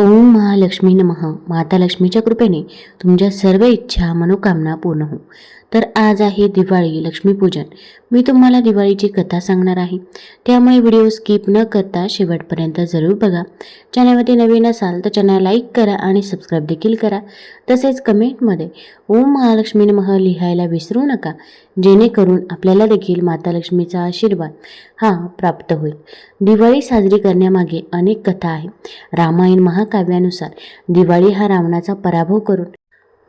ओम महालक्ष्मी नमः. माता लक्ष्मीच्या कृपेने तुमच्या सर्व इच्छा मनोकामना पूर्ण हो. तर आज आहे दिवाळी लक्ष्मीपूजन. मी तुम्हाला दिवाळीची कथा सांगणार आहे. त्यामुळे व्हिडिओ स्किप न करता शेवटपर्यंत जरूर बघा. चॅनलमध्ये नवीन असाल तर चॅनल लाईक करा आणि सबस्क्राईब देखील करा. तसेच कमेंटमध्ये ओम महालक्ष्मी मह लिहायला विसरू नका जेणेकरून आपल्याला देखील माता लक्ष्मीचा आशीर्वाद हा प्राप्त होईल. दिवाळी साजरी करण्यामागे अनेक कथा आहे. रामायण महाकाव्यानुसार दिवाळी हा रावणाचा पराभव करून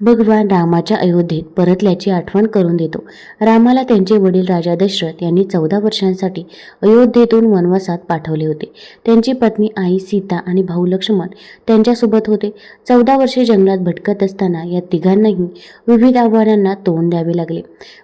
भगवान रामाच्या अयोध्येत परतल्याची आठवण करून देतो. रामाला त्यांचे वडील राजा दशरथ यांनी चौदा वर्षांसाठी अयोध्येतून वनवासात पाठवले होते. त्यांची पत्नी आई सीता आणि भाऊ लक्ष्मण त्यांच्यासोबत होते. चौदा वर्षे जंगलात भटकत असताना या तिघांनाही विविध आव्हानांना तोंड द्यावे लागले.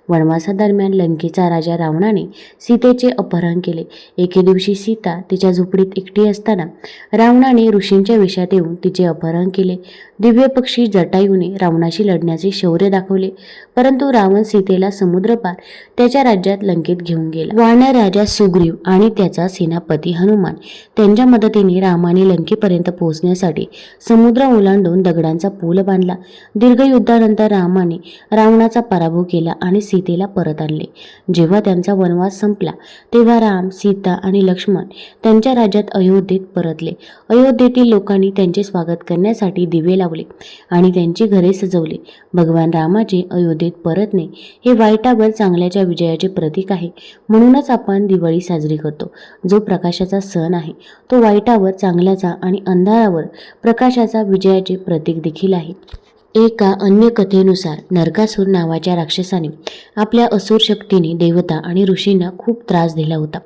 वनवासादरम्यान लंकेचा राजा रावणाने सीतेचे अपहरण केले. एके दिवशी सीता तिच्या झोपडीत एकटी असताना रावणाने ऋषींच्या वेशात येऊन तिचे अपहरण केले. दिव्य पक्षी जटायूने रावणाशी लढण्याचे शौर्य दाखवले. परंतु रावण सीतेला समुद्रपार त्याच्या राज्यात लंकेत घेऊन गेला. वानर राजा सुग्रीव आणि त्याचा सेनापती हनुमान त्यांच्या मदतीने रामाने लंकेपर्यंत पोहोचण्यासाठी समुद्र ओलांडून दगडांचा पूल बांधला. दीर्घ युद्धानंतर रामाने रावणाचा पराभव केला आणि सीतेला परत आणले. जेव्हा त्यांचा वनवास संपला तेव्हा राम सीता आणि लक्ष्मण त्यांच्या राज्यात अयोध्येत परतले. अयोध्येतील लोकांनी त्यांचे स्वागत करण्यासाठी दिवे लावले आणि त्यांची घरे सजवली. भगवान रामाचे अयोध्येत परतणे हे वाईटावर चांगल्याच्या विजयाचे प्रतीक आहे म्हणूनच आपण दिवाळी साजरी करतो. जो प्रकाशाचा सण आहे तो वाईटावर चांगल्याचा आणि अंधारावर प्रकाशाचा विजयाचे प्रतीक देखील आहे. एका अन्य कथेनुसार नरकासूर नावाच्या राक्षसाने आपल्या असुर शक्तीने देवता आणि ऋषींना खूप त्रास दिला होता.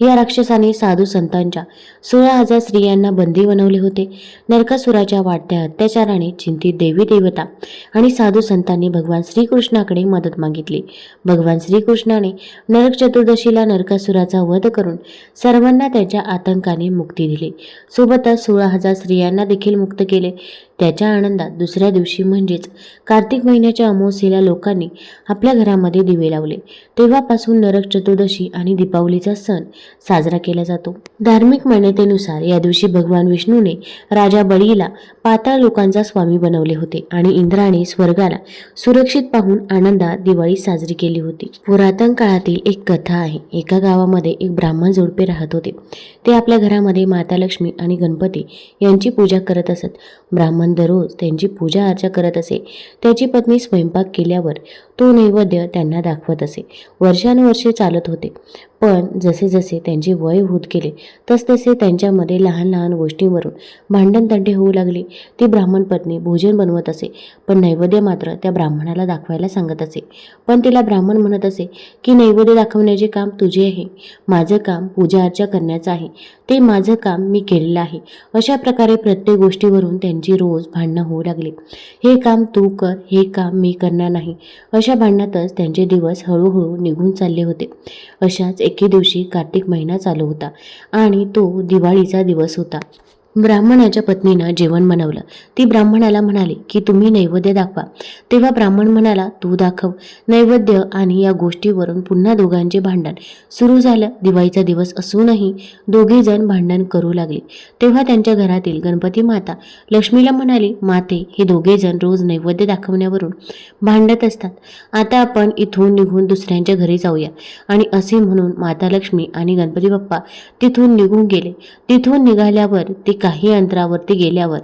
या राक्षसाने साधू संतांच्या सोळा हजार स्त्रियांना बंदी बनवले होते. नरकासुराच्या वाढत्या अत्याचाराने चिंतित देवी देवता आणि साधू संतांनी भगवान श्रीकृष्णाकडे मदत मागितली. भगवान श्रीकृष्णाने नरक चतुर्दशीला नरकासुराचा वध करून सर्वांना त्याच्या आतंकाने मुक्ती दिली. सोबतच सोळा हजार स्त्रियांना देखील मुक्त केले. त्याच्या आनंदात दुसऱ्या दिवशी म्हणजेच कार्तिक महिन्याच्या अमावस्येला लोकांनी आपल्या घरामध्ये दिवे लावले. तेव्हापासून नरक चतुर्दशी आणि दीपावलीचा सण साजरा केला जातो. धार्मिक मान्यतेनुसार या दिवशी भगवान विष्णूने राजा बळीला पाताळ लोकांचा स्वामी बनवले होते आणि इंद्राने स्वर्गाला सुरक्षित पाहून आनंदात दिवाळी साजरी केली होती. पुरातन काळातील एक कथा आहे. एका गावामध्ये एक ब्राह्मण जोडपे राहत होते. ते आपल्या घरामध्ये माता लक्ष्मी आणि गणपती यांची पूजा करत असत. ब्राह्मण दररोज त्यांची पूजा अर्चा करत असे. त्याची पत्नी स्वयंपाक केल्यावर तो नैवेद्य त्यांना दाखवत असे. वर्षानुवर्षे चालत होते. पण जसे जसे त्यांचे वय होत गेले तसतसे त्यांच्यामध्ये लहान लहान गोष्टींवरून भांडणतंडे होऊ लागले. ती ब्राह्मण पत्नी भोजन बनवत असे पण नैवेद्य मात्र त्या ब्राह्मणाला दाखवायला सांगत असे. पण तिला ब्राह्मण म्हणत असे की नैवेद्य दाखवण्याचे काम तुझे आहे. माझं काम पूजा अर्चा करण्याचं आहे. ते माझं काम मी केलेलं आहे. अशा प्रकारे प्रत्येक गोष्टीवरून त्यांची रोज भांडणं होऊ लागली. हे काम तू कर हे काम मी करणार नाही. अशा भांडणातच त्यांचे दिवस हळूहळू निघून चालले होते. अशाच एके दिवशी कार्तिक महिना चालू होता आणि तो दिवाळीचा दिवस होता. ब्राह्मणाच्या पत्नीनं जेवण बनवलं. ती ब्राह्मणाला म्हणाली की तुम्ही नैवेद्य दाखवा. तेव्हा ब्राह्मण म्हणाला तू दाखव. नैवेद्य आणि या गोष्टीवरून पुन्हा दोघांचे भांडण सुरू झालं. दिवाळीचा दिवस असूनही दोघे जण भांडण करू लागले. तेव्हा त्यांच्या घरातील गणपती माता लक्ष्मीला म्हणाली माते हे दोघे जण रोज नैवेद्य दाखवण्यावरून भांडत असतात. आता आपण इथून निघून दुसऱ्यांच्या घरी जाऊया. आणि असे म्हणून माता लक्ष्मी आणि गणपती बाप्पा तिथून निघून गेले. तिथून निघाल्यावर ते काही अंतरावरती गेल्यावर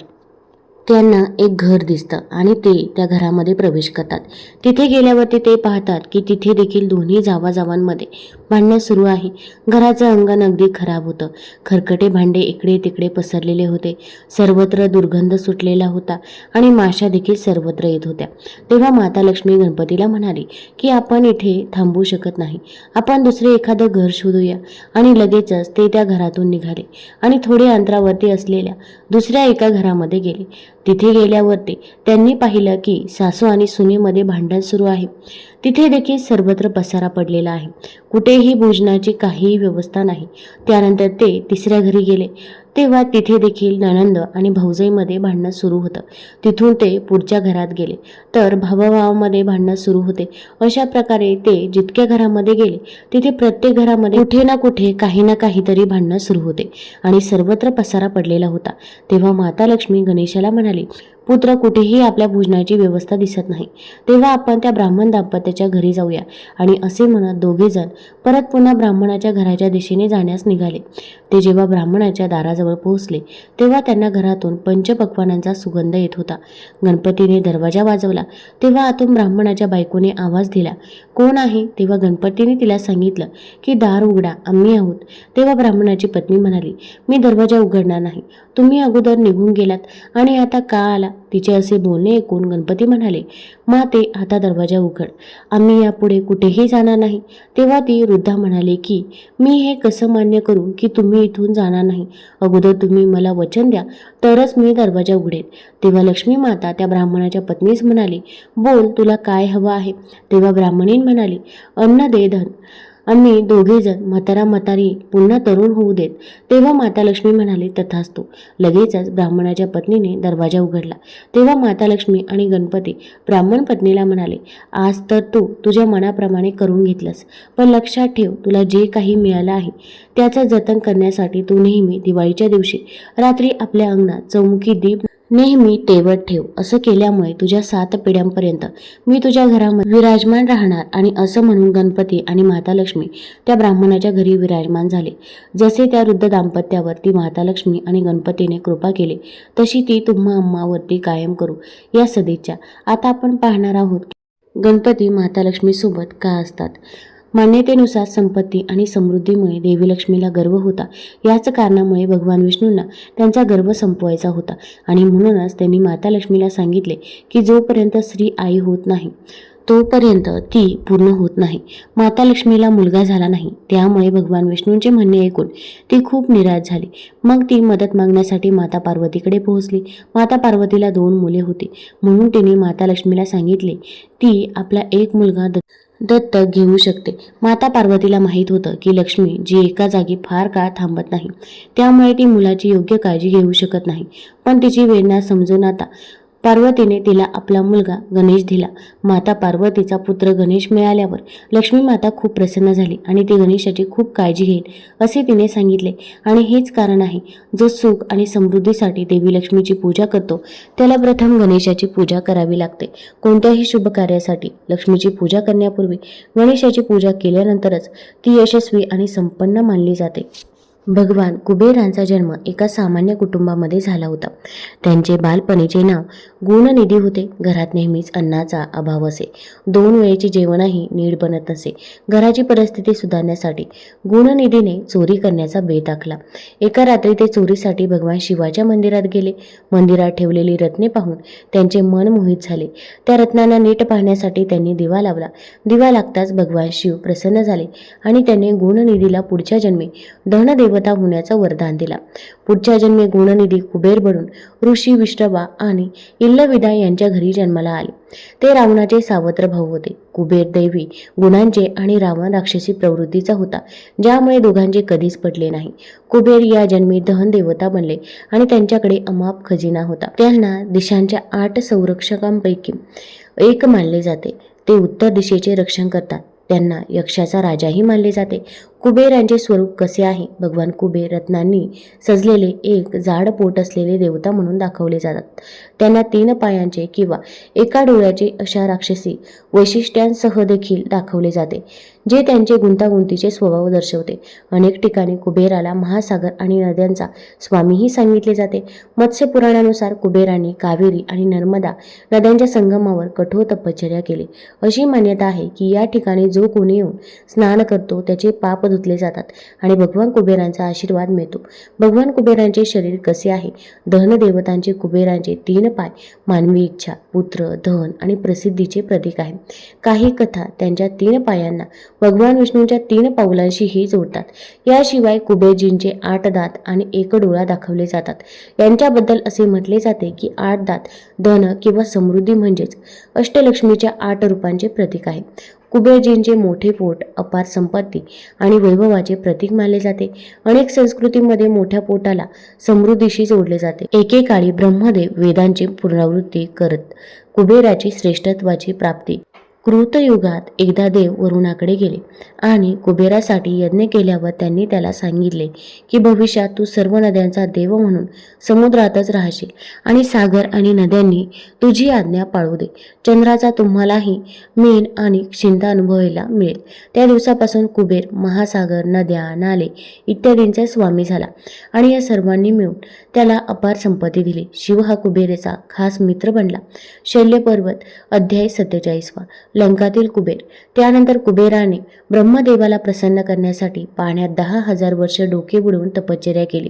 त्यांना एक घर दिसतं आणि ते त्या घरामध्ये प्रवेश करतात. तिथे गेल्यावरती ते पाहतात की तिथे देखील दोन्ही जावाजावांमध्ये भांडणं सुरू आहे. घराचं अंगण अगदी खराब होतं. खरकटे भांडे इकडे तिकडे पसरलेले होते. सर्वत्र दुर्गंध सुटलेला होता आणि माशा देखील सर्वत्र येत होत्या. तेव्हा माता लक्ष्मी गणपतीला म्हणाली की आपण इथे थांबू शकत नाही. आपण दुसरे एखादं घर शोधूया. आणि लगेचच ते त्या घरातून निघाले आणि थोडे अंतरावरती असलेल्या दुसऱ्या एका घरामध्ये गेले. तिथे गेल्यावरती त्यांनी पाहिलं की सासू आणि सुनेमध्ये भांडण सुरू आहे. तिथे देखील सर्वत्र पसारा पडलेला आहे. कुठे तिथेही भोजनाची काहीही व्यवस्था नाही. त्यानंतर ते तिसऱ्या घरी गेले. तेव्हा तिथे देखील ननंद आणि भाऊजाईमध्ये भांडणं सुरू होतं. तिथून ते पुढच्या घरात गेले. तर भावाभावामध्ये भांडणं सुरू होते. अशा प्रकारे ते जितक्या घरामध्ये गेले तिथे प्रत्येक घरामध्ये कुठे ना कुठे काही ना काहीतरी भांडणं सुरू होते आणि सर्वत्र पसारा पडलेला होता. तेव्हा माता लक्ष्मी गणेशाला म्हणाली पुत्र कुठेही आपल्या भोजनाची व्यवस्था दिसत नाही. तेव्हा आपण त्या ब्राह्मण दाम्पत्याच्या घरी जाऊया. आणि असे म्हणत दोघेजण परत पुन्हा ब्राह्मणाच्या घराच्या दिशेने जाण्यास निघाले. ते जेव्हा ब्राह्मणाच्या दाराजवळ पोहोचले तेव्हा त्यांना घरातून पंचपक्वानांचा सुगंध येत होता. गणपतीने दरवाजा वाजवला. तेव्हा आतून ब्राह्मणाच्या बायकोने आवाज दिला. कोण आहे? तेव्हा गणपतीने तिला सांगितलं की दार उघडा आम्ही आहोत. तेव्हा ब्राह्मणाची पत्नी म्हणाली मी दरवाजा उघडणार नाही. तुम्ही अगोदर निघून गेलात आणि आता का आला? तिचे असे बोलणे ऐकून गणपती म्हणाले माते आता दरवाजा उघड. आम्ही यापुढे कुठेही जाणार नाही. तेव्हा ती वृद्धा म्हणाले की मी हे कसं मान्य करू की तुम्ही इथून जाणार नाही? अगोदर तुम्ही मला वचन द्या तरच मी दरवाजा उघडेन. तेव्हा लक्ष्मी माता त्या ब्राह्मणाच्या पत्नीस म्हणाली बोल तुला काय हवं आहे? तेव्हा ब्राह्मणीन म्हणाली अन्न दे धन. आम्ही दोघेजण म्हातारा म्हातारी पुन्हा तरुण होऊ देत. तेव्हा माता लक्ष्मी म्हणाली तथास्तु. लगेचच ब्राह्मणाच्या पत्नीने दरवाजा उघडला. तेव्हा माता लक्ष्मी आणि गणपती ब्राह्मण पत्नीला म्हणाले आज तर तू तुझ्या मनाप्रमाणे करून घेतलंस पण लक्षात ठेव तुला जे काही मिळालं आहे त्याचं जतन करण्यासाठी तू नेहमी दिवाळीच्या दिवशी रात्री आपल्या अंगणात चौमुखी दीप नेहमी तेवत ठेव असं केल्यामुळे तुझ्या सात पिढ्यांपर्यंत मी तुझ्या घरामध्ये विराजमान राहणार आणि असं म्हणून गणपती आणि माता लक्ष्मी त्या ब्राह्मणाच्या घरी विराजमान झाले. जसे त्या वृद्ध दाम्पत्यावरती माता लक्ष्मी आणि गणपतीने कृपा केली तशी ती तुम्हा अम्मावरती कायम करू या सदिच्छा आता आपण पाहणार आहोत. गणपती माता लक्ष्मीसोबत का असतात? मान्यतेनुसार संपत्ती आणि समृद्धीमुळे देवी लक्ष्मीला गर्व होता. याच कारणामुळे भगवान विष्णूंना त्यांचा गर्व संपवायचा होता आणि म्हणूनच त्यांनी माता लक्ष्मीला सांगितले की जोपर्यंत स्त्री आई होत नाही तोपर्यंत ती पूर्ण होत नाही. माता लक्ष्मीला मुलगा झाला नाही. त्यामुळे भगवान विष्णूंचे म्हणणे ऐकून ती खूप निराश झाली. मग ती मदत मागण्यासाठी माता पार्वतीकडे पोहोचली. माता पार्वतीला दोन मुले होती. म्हणून तिने माता लक्ष्मीला सांगितले ती आपला एक मुलगा द दत्तक घेऊ शकते. माता पार्वतीला माहीत होतं की लक्ष्मी जी एका जागी फार काळ थांबत नाही. त्यामुळे ती मुलाची योग्य काळजी घेऊ शकत नाही. पण तिची वेदना समजून आता पार्वतीने तिला आपला मुलगा गणेश दिला. माता पार्वतीचा पुत्र गणेश मिळाल्यावर लक्ष्मी माता खूप प्रसन्न झाली आणि ती गणेशाची खूप काळजी घेईल असे तिने सांगितले. आणि हेच कारण आहे जो सुख आणि समृद्धीसाठी देवी लक्ष्मीची पूजा करतो त्याला प्रथम गणेशाची पूजा करावी लागते. कोणत्याही शुभ कार्यासाठी लक्ष्मीची पूजा करण्यापूर्वी गणेशाची पूजा केल्यानंतरच ती यशस्वी आणि संपन्न मानली जाते. भगवान कुबेरांचा जन्म एका सामान्य कुटुंबामध्ये झाला होता. त्यांचे बालपणीचे नाव गुणनिधी होते. घरात नेहमीच अन्नाचा अभाव असे. दोन वेळेचे जेवणही नीट बनत नसे. घराची परिस्थिती सुधारण्यासाठी गुणनिधीने चोरी करण्याचा बेत आखला. एका रात्री ते चोरीसाठी भगवान शिवाच्या मंदिरात गेले. मंदिरात ठेवलेली रत्ने पाहून त्यांचे मन मोहित झाले. त्या रत्नांना नीट पाहण्यासाठी त्यांनी दिवा लावला. दिवा लागताच भगवान शिव प्रसन्न झाले आणि त्याने गुणनिधीला पुढच्या जन्मी देवता होण्याचं वरदान दिला. पुढच्या जन्मी गुणनिधी कुबेर बनून ऋषी विष्णवा आणि इल्लविदा यांच्या घरी जन्माला आले. ते रावणाचे सावत्र भाऊ होते. कुबेर दैवी गुणांचे आणि रावण राक्षसी प्रवृत्तीचा होता ज्यामुळे दोघांचे कधीच पडले नाही. कुबेर या जन्मी दहन देवता बनले आणि त्यांच्याकडे अमाप खजिना होता. त्यांना दिशांच्या आठ संरक्षकांपैकी एक मानले जाते. ते उत्तर दिशेचे रक्षण करतात. त्यांना यक्षाचा राजाही मानले जाते. कुबेरांचे स्वरूप कसे आहे? भगवान कुबेर रत्नांनी सजलेले एक जाड पोट असलेले देवता म्हणून दाखवले जातात. त्यांना तीन पायांचे किंवा एका डोळ्याचे अशा राक्षसी वैशिष्ट्यांसह देखील दाखवले जाते जे त्यांचे गुंतागुंतीचे स्वभाव दर्शवते. अनेक ठिकाणी कुबेराला महासागर आणि नद्यांचा स्वामीही सांगितले जाते. मत्स्य पुराणानुसार कुबेराने कावेरी आणि नर्मदा नद्यांच्या संगमावर कठोर तपश्चर्या केली. अशी मान्यता आहे की या ठिकाणी जो कोणी येऊन स्नान करतो त्याचे पाप धुतले जातात आणि भगवान कुबेरांचा आशीर्वाद मिळतो. भगवान कुबेरांचे शरीर कसे आहे? दहन देवतांचे कुबेरांचे तीन पाय मानवी इच्छा पुत्र धन आणि प्रसिद्धीचे प्रतीक आहे काही कथा त्यांच्या तीन पायांना भगवान विष्णूंच्या तीन पावलांशीही जोडतात. याशिवाय कुबेरजींचे आठ दात आणि एक डोळा दाखवले जातात. यांच्याबद्दल असे म्हटले जाते की आठ दात धन किंवा समृद्धी म्हणजेच अष्टलक्ष्मीच्या आठ रूपांचे प्रतीक आहे. कुबेरजींचे मोठे पोट अपार संपत्ती आणि वैभवाचे प्रतीक मानले जाते. अनेक संस्कृतीमध्ये मोठ्या पोटाला समृद्धीशी जोडले जाते. एकेकाळी ब्रह्मदेव वेदांची पुनरावृत्ती करत कुबेराची श्रेष्ठत्वाची प्राप्ती कृतयुगात एकदा देव वरुणाकडे गेले आणि कुबेरासाठी यज्ञ केल्यावर त्यांनी त्याला सांगितले की भविष्यात तू सर्व नद्यांचा देव म्हणून समुद्रातच राहशील आणि सागर आणि नद्यांनी तुझी आज्ञा पाळू दे. चंद्राचा तुम्हालाही मीन आणि चिंता अनुभवायला मिळेल. त्या दिवसापासून कुबेर महासागर नद्या नाले इत्यादींचा स्वामी झाला आणि या सर्वांनी मिळून त्याला अपार संपत्ती दिली. शिव हा कुबेरेचा खास मित्र बनला. शैल्य पर्वत अध्याय सत्तेचाळीसवा. लंकातील कुबेर. त्यानंतर कुबेराने ब्रह्मदेवाला प्रसन्न करण्यासाठी पाण्यात दहा हजार वर्ष डोके बुडवून तपश्चर्या केली.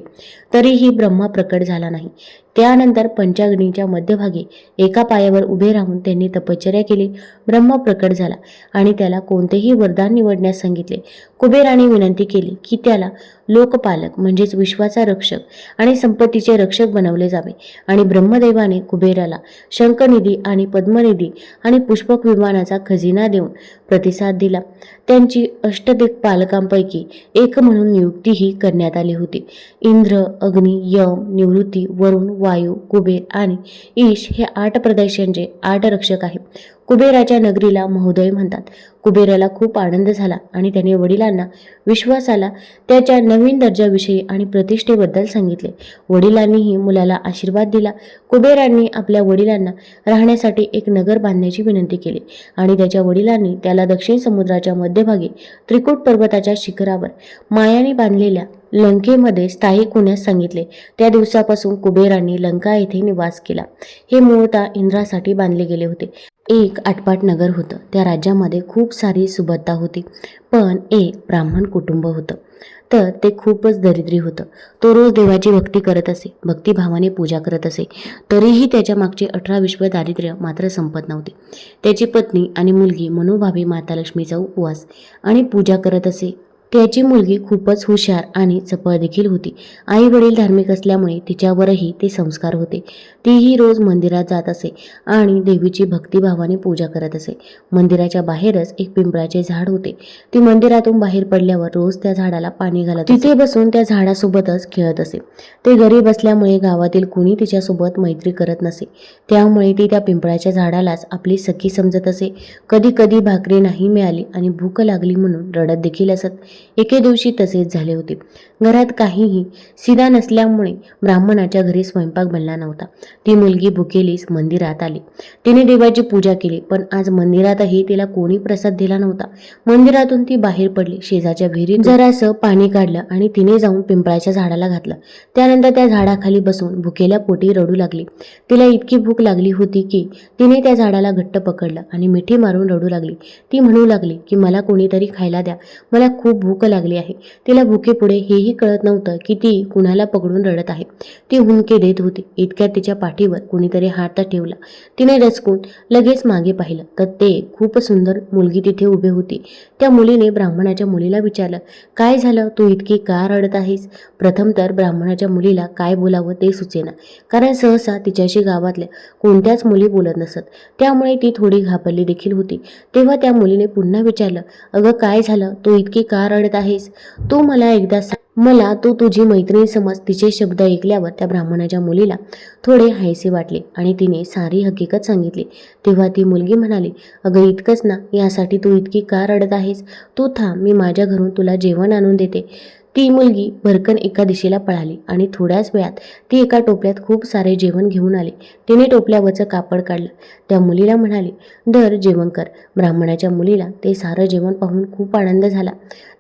तरीही ब्रह्मा प्रकट झाला नाही. त्यानंतर पंचाग्नीच्या मध्यभागी एका पायावर उभे राहून त्यांनी तपश्चर्या केली. ब्रह्म प्रकट झाला आणि त्याला कोणतेही वरदान निवडण्यास सांगितले. कुबेराने विनंती केली की त्याला लोकपालक म्हणजेच विश्वाचा रक्षक आणि संपत्तीचे रक्षक बनवले जावे आणि ब्रह्मदेवाने कुबेराला शंखनिधी आणि पद्मनिधी आणि पुष्पक विमानाचा खजिना देऊन प्रतिसाद दिला. त्यांची अष्टदिक पालकांपैकी एक म्हणून नियुक्तीही करण्यात आली होती. इंद्र अग्नी यम निवृत्ती वरुण वायू कुबेर आणि ईश हे आठ प्रदेशांचे आठ रक्षक आहेत. कुबेराच्या नगरीला महोदय म्हणतात. कुबेराला खूप आनंद झाला आणि त्याने वडिलांना विश्वास आला त्याच्या नवीन दर्जाविषयी आणि प्रतिष्ठेबद्दल सांगितले. वडिलांनीही मुलाला आशीर्वाद दिला. कुबेरांनी आपल्या वडिलांना राहण्यासाठी एक नगर बांधण्याची विनंती केली आणि त्याच्या वडिलांनी त्याला दक्षिण समुद्राच्या मध्यभागी त्रिकूट पर्वताच्या शिखरावर मायाने बांधलेल्या लंकेमध्ये स्थायिक होण्यास सांगितले. त्या दिवसापासून कुबेरांनी लंका येथे निवास केला. हे मूळतः इंद्रासाठी बांधले गेले होते. एक आटपाट नगर होतं. त्या राज्यामध्ये खूप सारी सुबत्ता होती. पण एक ब्राह्मण कुटुंब होतं. तर ते खूपच दरिद्री होतं. तो रोज देवाची भक्ती करत असे. भक्तिभावाने पूजा करत असे. तरीही त्याच्या मागचे अठरा विश्व दारिद्र्य मात्र संपत नव्हते. त्याची पत्नी आणि मुलगी मनोभावी माता लक्ष्मीचा उपवास आणि पूजा करत असे. त्याची मुलगी खूपच हुशार आणि चपळ देखील होती. आई वडील धार्मिक असल्यामुळे तिच्यावरही ते संस्कार होते. तीही रोज मंदिरात जात असे आणि देवीची भक्तिभावाने पूजा करत असे. मंदिराच्या बाहेरच एक पिंपळाचे झाड होते. ती मंदिरातून बाहेर पडल्यावर रोज त्या झाडाला पाणी घालत तिथे बसून त्या झाडासोबतच खेळत असे. ते गरीब असल्यामुळे गावातील कुणी तिच्यासोबत मैत्री करत नसे. त्यामुळे ती त्या पिंपळाच्या झाडालाच आपली सखी समजत असे. कधी कधी भाकरी नाही मिळाली आणि भूक लागली म्हणून रडत देखील असत. एके दिवशी तसेच झाले होते. घरात काहीही सिदा नसल्यामुळे ब्राह्मणाच्या घरी स्वयंपाक बनला नव्हता. ती मुलगी भुकेलीस मंदिरात आली. तिने देवाची पूजा केली पण आज मंदिरातही तिला कोणी प्रसाद दिला नव्हता. मंदिरातून ती बाहेर पडली शेजाच्या विहिरीत जरासं पाणी काढलं आणि तिने जाऊन पिंपळाच्या झाडाला घातलं. त्यानंतर त्या झाडाखाली बसून भुकेल्या पोटी रडू लागली. तिला इतकी भूक लागली होती की तिने त्या झाडाला घट्ट पकडलं आणि मिठी मारून रडू लागली. ती म्हणू लागली की मला कोणीतरी खायला द्या. मला खूप भूक लागली आहे. तिला भुकेपुढे हेही कळत नव्हतं की ती कुणाला पकडून रडत आहे. ती हुंके देत होती. इतक्यात तिच्या पाठीवर कुणीतरी हात ठेवला. तिने रचकून लगेच मागे पाहिलं तर ते खूप सुंदर मुलगी तिथे उभी होती. त्या मुलीने ब्राह्मणाच्या मुलीला विचारलं काय झालं? तू इतकी का रडत आहेस? प्रथम तर ब्राह्मणाच्या मुलीला काय बोलावं ते सुचेना. कारण सहसा तिच्याशी गावातल्या कोणत्याच मुली बोलत नसत. त्यामुळे ती थोडी घाबरली देखील होती. तेव्हा त्या मुलीने पुन्हा विचारलं अगं काय झालं? तू इतकी का रडत आहेस? तू मला एकदा सांग मला तू तुझी मैत्रीण समज तिचे शब्द ऐकल्यावर त्या ब्राह्मणाच्या मुलीला थोडे हायसे वाटले आणि तिने सारी हकीकत सांगितली. तेव्हा ती मुलगी म्हणाली अगं इतकंच ना यासाठी तू इतकी का रडत आहेस? तू थांब मी माझ्या घरून तुला जेवण आणून देते. ती मुलगी भरकन एका दिशेला पळाली आणि थोड्याच वेळात ती एका टोपल्यात खूप सारे जेवण घेऊन आली. तिने टोपल्यावरचं कापड काढलं. त्या मुलीला म्हणाली दर जेवण कर. ब्राह्मणाच्या मुलीला ते सारं जेवण पाहून खूप आनंद झाला.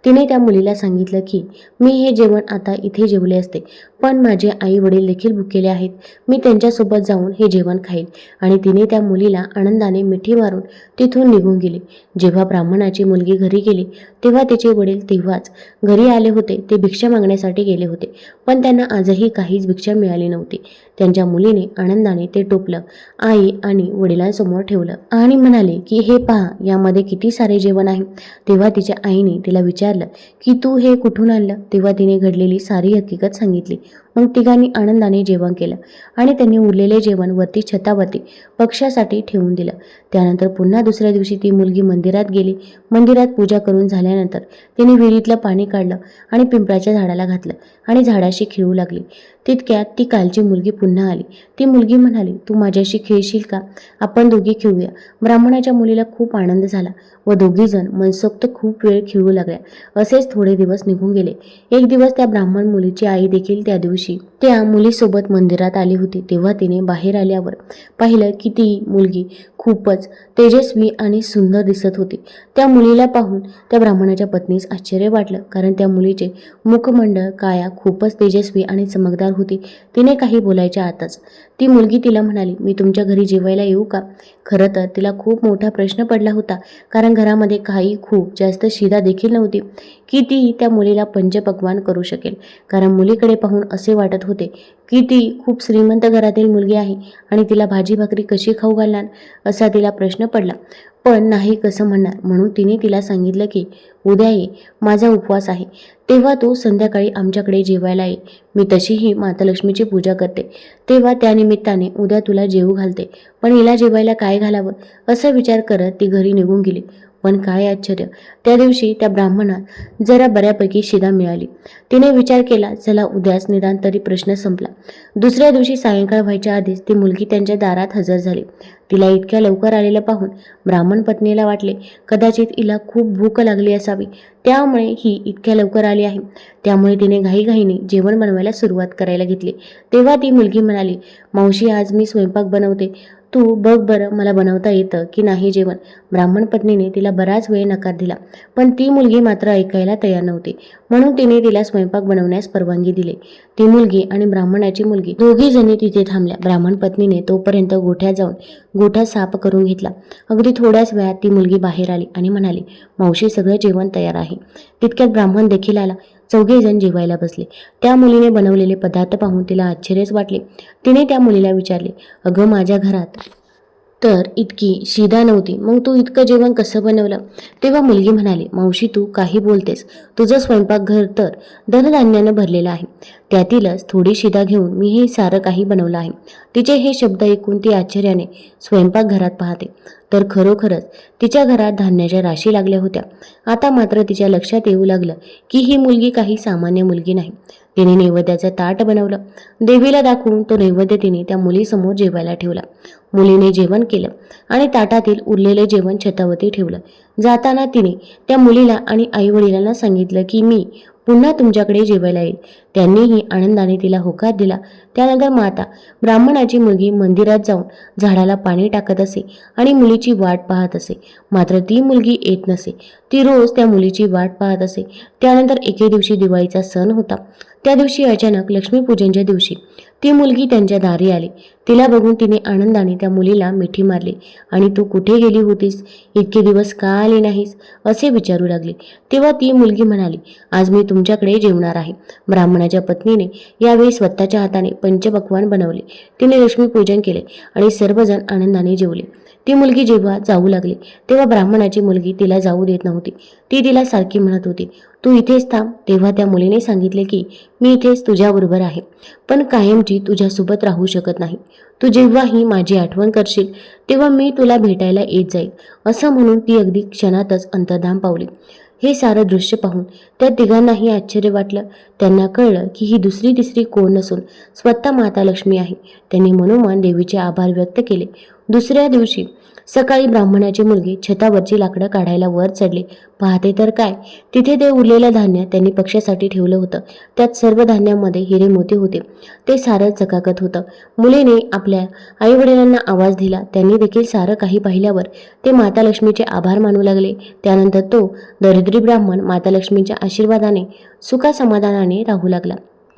तिने त्या मुलीला सांगितलं की मी हे जेवण आता इथे जेवले असते पण माझे आई वडील देखील भुकेले आहेत. मी त्यांच्यासोबत जाऊन हे जेवण खाईल आणि तिने त्या मुलीला आनंदाने मिठी मारून तिथून निघून गेली. जेव्हा ब्राह्मणाची मुलगी घरी गेली तेव्हा तिचे वडील तेव्हाच घरी आले होते. ते भिक्षा मागण्यासाठी गेले होते. पण त्यांना आजही काहीच भिक्षा मिळाली नव्हती. त्यांच्या मुलीने आनंदाने ते टोपलं आई आणि वडिलांसमोर ठेवलं आणि म्हणाले की हे पहा यामध्ये किती सारे जेवण आहे. तेव्हा तिच्या आईने तिला विचारलं की तू हे कुठून आणलं? तेव्हा तिने घडलेली सारी हकीकत सांगितली. मग तिघांनी आनंदाने जेवण केलं आणि त्यांनी उरलेले जेवण वरती छतावरती पक्षासाठी ठेवून दिलं. त्यानंतर पुन्हा दुसऱ्या दिवशी ती मुलगी मंदिरात गेली. मंदिरात पूजा करून झाल्यानंतर तिने विहिरीतलं पाणी काढलं आणि पिंपळाच्या झाडाला घातलं आणि झाडाशी खेळू लागली. तितक्यात ती कालची मुलगी पुन्हा आली. ती मुलगी म्हणाली तू माझ्याशी खेळशील का? आपण दोघी खेळूया. ब्राह्मणाच्या मुलीला खूप आनंद झाला व दोघीजण मनसोक्त खूप वेळ खेळू लागल्या. असेच थोडे दिवस निघून गेले. एक दिवस त्या ब्राह्मण मुलीची आई देखील त्या दिवशी त्या मुलीसोबत मंदिरात आली होती. तेव्हा तिने बाहेर आल्यावर पाहिलं की ती मुलगी खूपच तेजस्वी आणि सुंदर दिसत होती. त्या मुलीला पाहून त्या ब्राह्मणाच्या पत्नीस आश्चर्य वाटलं कारण त्या मुलीचे मुखमंडळ काया खूपच तेजस्वी आणि चमकदार होती. तिने काही बोलायच्या आतच ती मुलगी तिला म्हणाली मी तुमच्या घरी जेवायला येऊ का? खरं तर तिला खूप मोठा प्रश्न पडला होता कारण घरामध्ये काही खूप जास्त शिदा देखील नव्हती. की ती त्या मुलीला पंचपक्वान करू शकेल कारण मुलीकडे पाहून असे वाटत होते की ती खूप श्रीमंत घरातील मुलगी आहे आणि तिला भाजी भाकरी कशी खाऊ घालणार असा तिला प्रश्न पडला. पण नाही कसं म्हणणार? म्हणून तिने तिला सांगितलं की उद्या ये माझा उपवास आहे. तेव्हा तू संध्याकाळी आमच्याकडे जेवायला ये मी तशीही माता लक्ष्मीची पूजा करते. तेव्हा त्यानिमित्ताने उद्या तुला जेवू घालते. पण हिला जेवायला काय घालावं? असा विचार करत ती घरी निघून गेली. पण काय आश्चर्य. त्या दिवशी त्या ब्राह्मणात जरा बऱ्यापैकी शिदा मिळाली. तिने विचार केला चला उद्याच निदान तरी प्रश्न संपला. दुसऱ्या दिवशी सायंकाळ व्हायच्या आधीच ती मुलगी त्यांच्या दारात हजर झाली. तिला इतक्या लवकर आलेलं पाहून ब्राह्मण पत्नीला वाटले कदाचित हिला खूप भूक लागली असावी. त्यामुळे ही इतक्या लवकर आली आहे. त्यामुळे तिने घाईघाईने जेवण बनवायला सुरुवात करायला घेतली. तेव्हा ती मुलगी म्हणाली मावशी आज मी स्वयंपाक बनवते. तू बघ बरं मला बनवता येतं की नाही जेवण. ब्राह्मण पत्नीने तिला बराच वेळ नकार दिला पण ती मुलगी मात्र ऐकायला तयार नव्हती. म्हणून तिने तिला स्वयंपाक बनवण्यास परवानगी दिली. ती मुलगी आणि ब्राह्मणाची मुलगी दोघी जणी तिथे थांबल्या. ब्राह्मण पत्नीने तोपर्यंत गोठ्यात जाऊन गोठा साफ करून घेतला. अगदी थोड्याच वेळात ती मुलगी बाहेर आली आणि म्हणाली मावशी सगळं जेवण तयार आहे. तितक्यात ब्राह्मण देखील आला. चौघेजण जेवायला बसले. त्या मुलीने बनवलेले पदार्थ पाहून तिला आश्चर्यच वाटले. तिने त्या मुलीला विचारले अगं माझ्या घरात तर इतकी शिदा नव्हती. मग तू इतकं जेवण कसं बनवलं? तेव्हा मुलगी म्हणाली मावशी तू काही बोलतेस. तुझं स्वयंपाकघर तर धनधान्यानं भरलेलं आहे. त्यातीलच थोडी शिदा घेऊन मी हे सारं काही बनवलं आहे. तिचे हे शब्द ऐकून ती आश्चर्याने स्वयंपाकघरात पाहते. तर खरोखरच तिच्या घरात धान्याच्या राशी लागल्या होत्या. आता मात्र तिच्या लक्षात येऊ लागलं की ही मुलगी काही सामान्य मुलगी नाही. तिने नैवेद्याचं ताट बनवलं. देवीला दाखवून तो नैवेद्य तिने त्या मुलीसमोर जेवायला ठेवला. मुलीने जेवण केलं आणि ताटातील उरलेले जेवण छतावरती ठेवलं. जाताना तिने त्या मुलीला आणि आईवडिलांना सांगितलं की मी पुन्हा तुमच्याकडे जेवायला येईल. त्यांनीही आनंदाने तिला होकार दिला. त्यानंतर माता ब्राह्मणाची मुलगी मंदिरात जाऊन झाडाला पाणी टाकत असे आणि मुलीची वाट पाहत असे. मात्र ती मुलगी येत नसे. ती रोज त्या मुलीची वाट पाहत असे. त्यानंतर एके दिवशी दिवाळीचा सण होता. त्या दिवशी अचानक लक्ष्मीपूजनच्या दिवशी ती मुलगी त्यांच्या दारी आली. तिला बघून तिने आनंदाने त्या मुलीला मिठी मारली. आणि तू कुठे गेली होतीस? इतके दिवस का आली नाहीस? असे विचारू लागले. तेव्हा ती मुलगी म्हणाली आज मी तुमच्याकडे जेवणार आहे. ब्राह्मणाच्या पत्नीने यावेळी स्वतःच्या हाताने पंचपक्वान बनवले. तिने लक्ष्मीपूजन केले आणि सर्वजण आनंदाने जेवले. ती मुलगी जेव्हा जाऊ लागली तेव्हा ब्राह्मणाची मुलगी तिला जाऊ देत नव्हती. ती तिला सारखी म्हणत होती तू इथेच थांब तेव्हा त्या मुलीने सांगितले की मी इथेच तुझ्याबरोबर आहे. पण कायमची तुझ्यासोबत राहू शकत नाही. तू जेव्हाही माझी आठवण करशील तेव्हा मी तुला भेटायला येत जाईल असं म्हणून ती अगदी क्षणातच अंतर्धाम पावली. हे सारं दृश्य पाहून त्या तिघांनाही आश्चर्य वाटलं. त्यांना कळलं की ही दुसरी तिसरी कोण नसून स्वतः माता लक्ष्मी आहे. त्यांनी मनोमन देवीचे आभार व्यक्त केले. दुसऱ्या दिवशी सकाळी ब्राह्मणाची मुलगी छतावरची लाकडं काढायला वर चढली. पाहते तर काय? तिथे ते उरलेलं धान्य त्यांनी पक्षासाठी ठेवलं होतं. त्यात सर्व धान्यामध्ये हिरे मोती होते. ते सारं चकाकत होतं. मुलीने आपल्या आईवडिलांना आवाज दिला. त्यांनी देखील सारं काही पाहिल्यावर ते माता लक्ष्मीचे आभार मानू लागले. त्यानंतर तो दरिद्री ब्राह्मण माता लक्ष्मीच्या आशीर्वादाने सुखासमाधानाने राहू लागला.